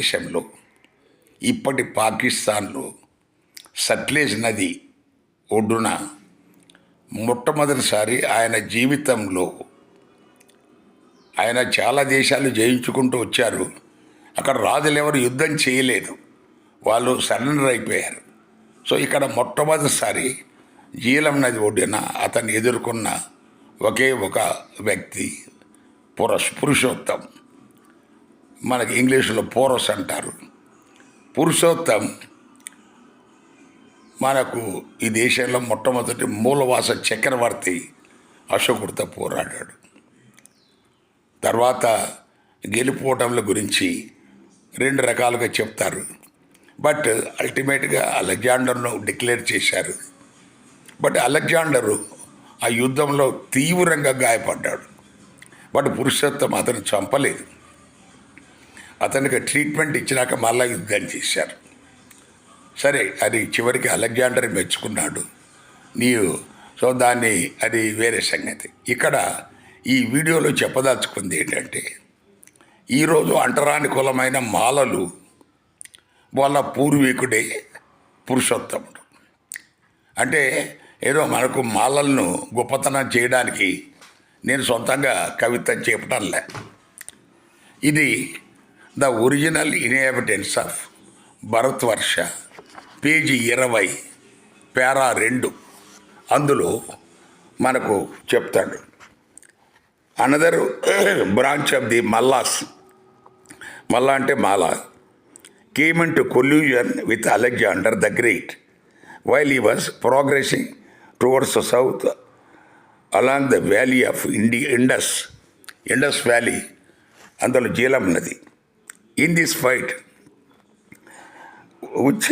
దేశంలో ఇప్పటి పాకిస్తాన్లో సట్లేజ్ నది ఒడ్డున మొట్టమొదటిసారి ఆయన జీవితంలో ఆయన చాలా దేశాలు జయించుకుంటూ వచ్చారు. అక్కడ రాజులు ఎవరు యుద్ధం చేయలేదు. వాళ్ళు సరెండర్ అయిపోయారు. సో ఇక్కడ మొట్టమొదటిసారి జీలం నది ఒడ్డున అతన్ని ఎదుర్కొన్న ఒకే ఒక వ్యక్తి పురస్ పురుషోత్తం. మనకి ఇంగ్లీషులో పోరస్ అంటారు. పురుషోత్తం మనకు ఈ దేశంలో మొట్టమొదటి మూలవాస చక్రవర్తి అశోకుడితో పోరాడాడు. తర్వాత గెలిపోవటంల గురించి రెండు రకాలుగా చెప్తారు. బట్ అల్టిమేట్గా అలెగ్జాండర్ను డిక్లేర్ చేశారు. బట్ అలెగ్జాండరు ఆ యుద్ధంలో తీవ్రంగా గాయపడ్డాడు. బట్ పురుషోత్తం అతను చంపలేదు. అతనికి ట్రీట్మెంట్ ఇచ్చినాక మళ్ళా యుద్ధం చేశారు. సరే అది చివరికి అలెగ్జాండర్ మెచ్చుకున్నాడు. నీవు సో దాన్ని అది వేరే సంగతి. ఇక్కడ ఈ వీడియోలో చెప్పదలుచుకుంది ఏంటంటే ఈరోజు అంటరాని కులమైన మాలలు వాళ్ళ పూర్వీకుడే పురుషోత్తముడు. అంటే ఏదో మనకు మాలలను గొప్పతనం చేయడానికి నేను సొంతంగా కవిత్వం చెప్పడంలే ఇది the original inhabitants of Bharatvarsha page ఇరవై పేరా రెండు. అందులో మనకు చెప్తాడు. Another branch of the Mallas Malla అంటే Mala. Came in to collusion with Alexander the great while he was progressing towards the south along the valley of indie Indus Indus valley అందులో జీలం నది in this fight, which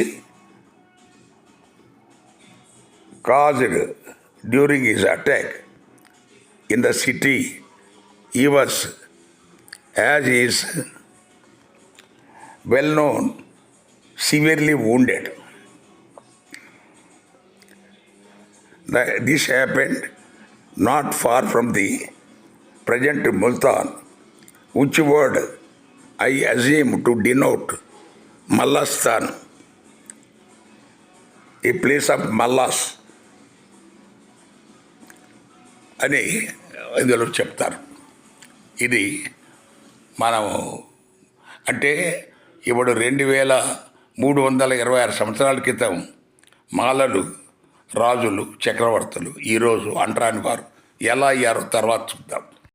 caused during his attack in the city, he was, as is well known, severely wounded. This happened not far from the present Multan, which word I assume to denote Mallastan ఈ place of Mallas అని ఇందులో చెప్తారు. ఇది మనము అంటే ఇప్పుడు రెండు వేల మూడు వందల ఇరవై ఆరు సంవత్సరాల క్రితం మాలలు రాజులు చక్రవర్తులు ఈరోజు అంటరాని వారు ఎలా అయ్యారో తర్వాత చూద్దాం.